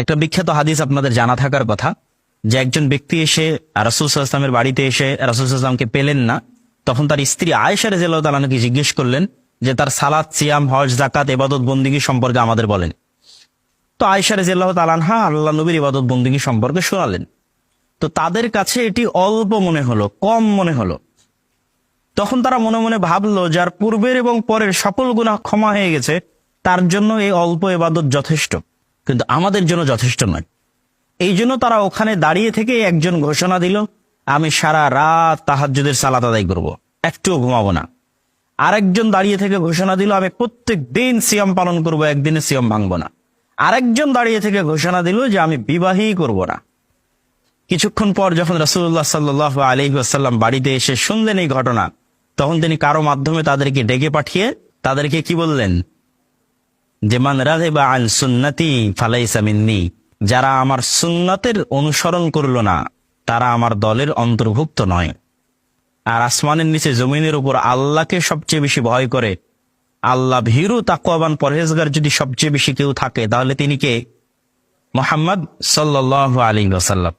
একটা বিখ্যাত হাদিস আপনাদের জানা থাকার কথা যে একজন ব্যক্তি এসে রাসুল সাল্লামের বাড়িতে এসে রাসুল সাল্লামকে পেলেন না, তখন তার স্ত্রী আয়েশা রেজাল্লাহ তালাকে জিজ্ঞেস করলেন যে তার সালাদ সিয়াম, হজ জাকাত এবাদত বন্দিগি সম্পর্কে আমাদের বলেন। তো আয়েশা রেজাল্লাহ তালানহা আল্লাহ নবীর ইবাদত, বন্দিগি সম্পর্কে শোনালেন। তো তাদের কাছে এটি অল্প মনে হলো, কম মনে হলো। তখন তারা মনে মনে ভাবলো, যার পূর্বের এবং পরের সকল গুণা ক্ষমা হয়ে গেছে, তার জন্য এই অল্প এবাদত যথেষ্ট। কিন্তু আমাদের জন্য যথেষ্ট নয়। এই জন্য তারা ওখানে দাঁড়িয়ে থেকে একজন ঘোষণা দিল, আমি সারা রাত তাহাজ্জুদের সালাত আদায় করব, একটুও ঘুমাবো না। আরেকজন দাঁড়িয়ে থেকে ঘোষণা দিল, আমি প্রত্যেক দিন সিয়াম পালন করব, একদিনে সিয়াম ভাঙবো না। আরেকজন দাঁড়িয়ে থেকে ঘোষণা দিল যে আমি বিবাহই করব না। কিছুক্ষণ পর যখন রাসুল্লাহ সাল্লাহ আলী আসাল্লাম বাড়িতে এসে শুনলেন এই ঘটনা, তখন তিনি কারও মাধ্যমে তাদেরকে ডেকে পাঠিয়ে তাদেরকে কি বললেন? যে মান রাগিবা আন সুন্নতি ফালাইসা মিন্নি। যারা আমার সুন্নাতের অনুসরণ করল না, তারা আমার দলের অন্তর্ভুক্ত নয়। আর আসমানের নিচে জমিনের উপর আল্লাহকে সবচেয়ে বেশি ভয় করে। আল্লাহ ভীরু তাকুয়াবান পরহেজগার যদি সবচেয়ে বেশি কেউ থাকে, তাহলে তিনি কে? মোহাম্মদ সাল্লাহ আলী ওসাল্লাম